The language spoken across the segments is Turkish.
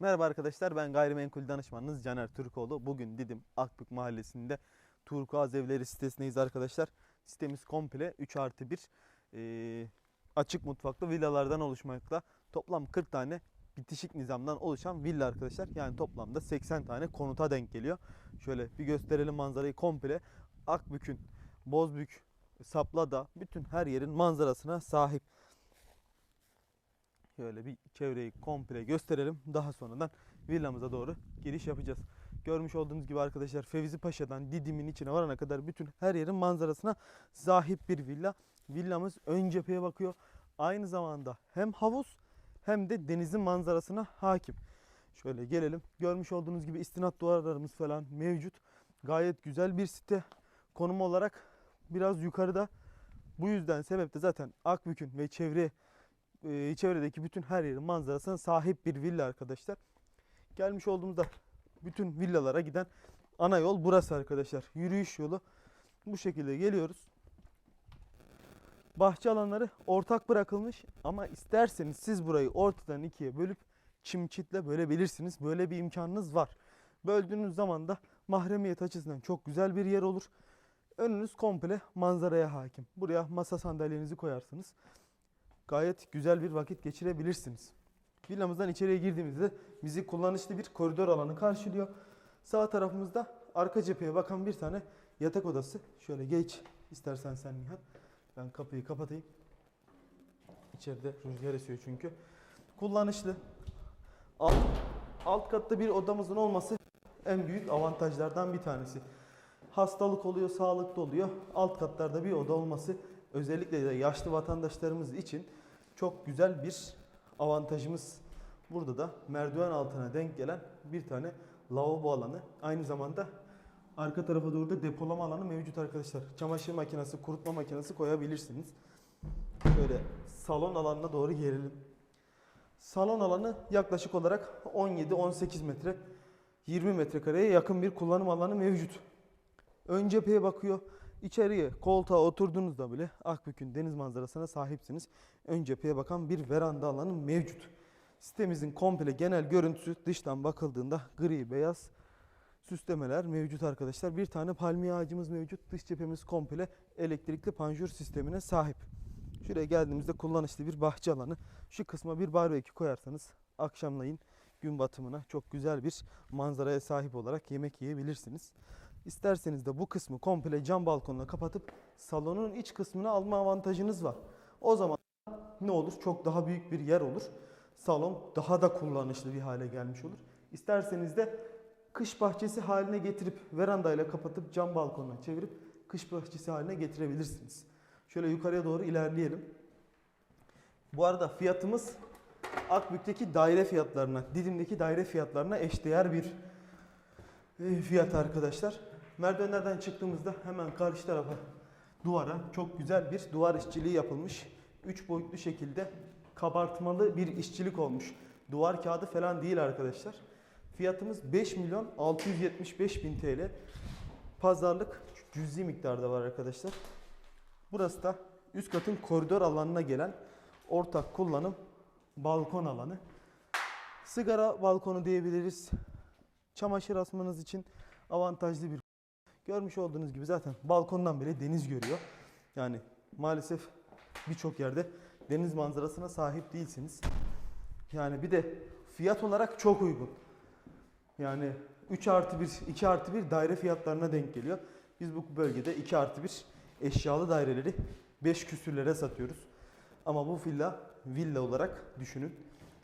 Merhaba arkadaşlar ben gayrimenkul danışmanınız Caner Türkoğlu. Bugün Didim Akbük Mahallesi'nde Turkuaz Evleri sitesindeyiz arkadaşlar. Sitemiz komple 3 artı 1 eee, açık mutfaklı villalardan oluşmakta. Toplam 40 tane bitişik nizamdan oluşan villa arkadaşlar. Yani toplamda 80 tane konuta denk geliyor. Şöyle bir gösterelim manzarayı komple. Akbük'ün, Bozbük, Saplada bütün her yerin manzarasına sahip. Şöyle bir çevreyi komple gösterelim. Daha sonradan villamıza doğru giriş yapacağız. Görmüş olduğunuz gibi arkadaşlar Fevzi Paşa'dan Didim'in içine varana kadar bütün her yerin manzarasına sahip bir villa. Villamız ön cepheye bakıyor. Aynı zamanda hem havuz hem de denizin manzarasına hakim. Şöyle gelelim. Görmüş olduğunuz gibi istinat duvarlarımız falan mevcut. Gayet güzel bir site. Konum olarak biraz yukarıda. Bu yüzden sebep de zaten Akbük'ün ve çevre e, çevredeki bütün her yerin manzarasına sahip bir villa arkadaşlar. Gelmiş olduğumuzda bütün villalara giden ana yol burası arkadaşlar. Yürüyüş yolu. Bu şekilde geliyoruz. Bahçe alanları ortak bırakılmış ama isterseniz siz burayı ortadan ikiye bölüp çim çitle bölebilirsiniz. Böyle bir imkanınız var. Böldüğünüz zaman da mahremiyet açısından çok güzel bir yer olur. Önünüz komple manzaraya hakim. Buraya masa sandalyenizi koyarsınız gayet güzel bir vakit geçirebilirsiniz. Villamızdan içeriye girdiğimizde bizi kullanışlı bir koridor alanı karşılıyor. Sağ tarafımızda arka cepheye bakan bir tane yatak odası. Şöyle geç istersen sen Nihan. Ben kapıyı kapatayım. İçeride rüzgar esiyor çünkü. Kullanışlı. Alt, alt katta bir odamızın olması en büyük avantajlardan bir tanesi. Hastalık oluyor, sağlıklı oluyor. Alt katlarda bir oda olması özellikle de yaşlı vatandaşlarımız için çok güzel bir avantajımız. Burada da merdiven altına denk gelen bir tane lavabo alanı. Aynı zamanda arka tarafa doğru da depolama alanı mevcut arkadaşlar. Çamaşır makinesi, kurutma makinesi koyabilirsiniz. Şöyle salon alanına doğru gelelim. Salon alanı yaklaşık olarak 17-18 metre 20 metrekareye yakın bir kullanım alanı mevcut. Ön cepheye bakıyor. İçeriye koltuğa oturduğunuzda bile Akbük'ün deniz manzarasına sahipsiniz. Ön cepheye bakan bir veranda alanı mevcut. Sitemizin komple genel görüntüsü dıştan bakıldığında gri beyaz süslemeler mevcut arkadaşlar. Bir tane palmiye ağacımız mevcut. Dış cephemiz komple elektrikli panjur sistemine sahip. Şuraya geldiğimizde kullanışlı bir bahçe alanı. Şu kısma bir barbekü koyarsanız akşamlayın gün batımına çok güzel bir manzaraya sahip olarak yemek yiyebilirsiniz. İsterseniz de bu kısmı komple cam balkonla kapatıp salonun iç kısmını alma avantajınız var. O zaman ne olur? Çok daha büyük bir yer olur. Salon daha da kullanışlı bir hale gelmiş olur. İsterseniz de kış bahçesi haline getirip verandayla kapatıp cam balkonla çevirip kış bahçesi haline getirebilirsiniz. Şöyle yukarıya doğru ilerleyelim. Bu arada fiyatımız Akbük'teki daire fiyatlarına, Didim'deki daire fiyatlarına eşdeğer bir e, fiyat arkadaşlar. Merdivenlerden çıktığımızda hemen karşı tarafa duvara çok güzel bir duvar işçiliği yapılmış. 3 boyutlu şekilde kabartmalı bir işçilik olmuş. Duvar kağıdı falan değil arkadaşlar. Fiyatımız 5 milyon 675 bin TL. Pazarlık cüzi miktarda var arkadaşlar. Burası da üst katın koridor alanına gelen ortak kullanım balkon alanı. Sigara balkonu diyebiliriz. Çamaşır asmanız için avantajlı bir Görmüş olduğunuz gibi zaten balkondan bile deniz görüyor. Yani maalesef birçok yerde deniz manzarasına sahip değilsiniz. Yani bir de fiyat olarak çok uygun. Yani 3 artı 1, 2 artı 1 daire fiyatlarına denk geliyor. Biz bu bölgede 2 artı 1 eşyalı daireleri 5 küsürlere satıyoruz. Ama bu villa villa olarak düşünün.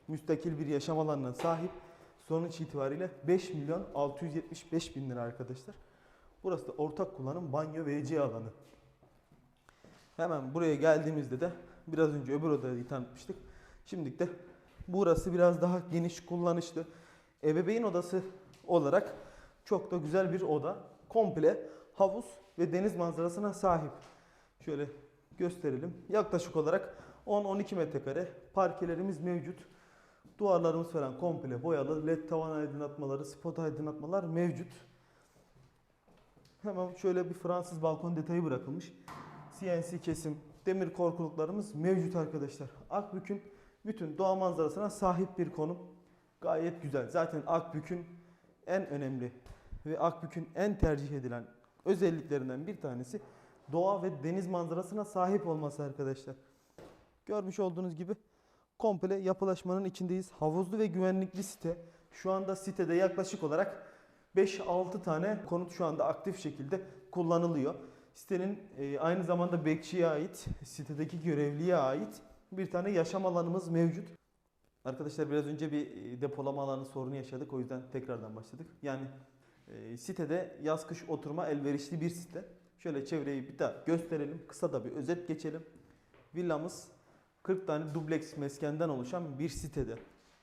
Müstakil bir yaşam alanına sahip. Sonuç itibariyle 5 milyon 675 bin lira arkadaşlar. Burası da ortak kullanım banyo WC alanı. Hemen buraya geldiğimizde de biraz önce öbür odayı tanıtmıştık. Şimdi de burası biraz daha geniş kullanışlı. Ebeveyn odası olarak çok da güzel bir oda. Komple havuz ve deniz manzarasına sahip. Şöyle gösterelim. Yaklaşık olarak 10-12 metrekare parkelerimiz mevcut. Duvarlarımız falan komple boyalı. LED tavan aydınlatmaları, spot aydınlatmalar mevcut. Hemen şöyle bir Fransız balkon detayı bırakılmış. CNC kesim, demir korkuluklarımız mevcut arkadaşlar. Akbük'ün bütün doğa manzarasına sahip bir konum. Gayet güzel. Zaten Akbük'ün en önemli ve Akbük'ün en tercih edilen özelliklerinden bir tanesi doğa ve deniz manzarasına sahip olması arkadaşlar. Görmüş olduğunuz gibi komple yapılaşmanın içindeyiz. Havuzlu ve güvenlikli site. Şu anda sitede yaklaşık olarak 5-6 tane konut şu anda aktif şekilde kullanılıyor. Sitenin e, aynı zamanda bekçiye ait, sitedeki görevliye ait bir tane yaşam alanımız mevcut. Arkadaşlar biraz önce bir e, depolama alanı sorunu yaşadık. O yüzden tekrardan başladık. Yani e, sitede yaz kış oturma elverişli bir site. Şöyle çevreyi bir daha gösterelim. Kısa da bir özet geçelim. Villamız 40 tane dubleks meskenden oluşan bir sitede.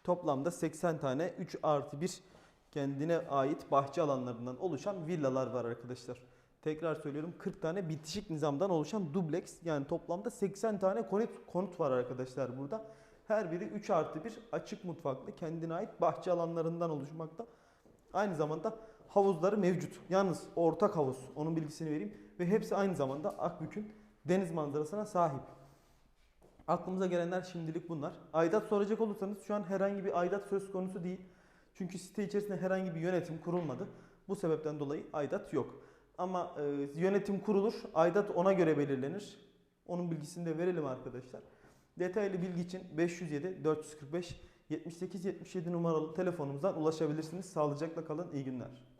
Toplamda 80 tane 3 artı 1 kendine ait bahçe alanlarından oluşan villalar var arkadaşlar. Tekrar söylüyorum 40 tane bitişik nizamdan oluşan dubleks yani toplamda 80 tane konut, konut var arkadaşlar burada. Her biri 3 artı 1 açık mutfaklı kendine ait bahçe alanlarından oluşmakta. Aynı zamanda havuzları mevcut. Yalnız ortak havuz onun bilgisini vereyim. Ve hepsi aynı zamanda Akbük'ün deniz manzarasına sahip. Aklımıza gelenler şimdilik bunlar. Aidat soracak olursanız şu an herhangi bir aidat söz konusu değil. Çünkü site içerisinde herhangi bir yönetim kurulmadı. Bu sebepten dolayı aidat yok. Ama e, yönetim kurulur, aidat ona göre belirlenir. Onun bilgisini de verelim arkadaşlar. Detaylı bilgi için 507 445 78 77 numaralı telefonumuzdan ulaşabilirsiniz. Sağlıcakla kalın, iyi günler.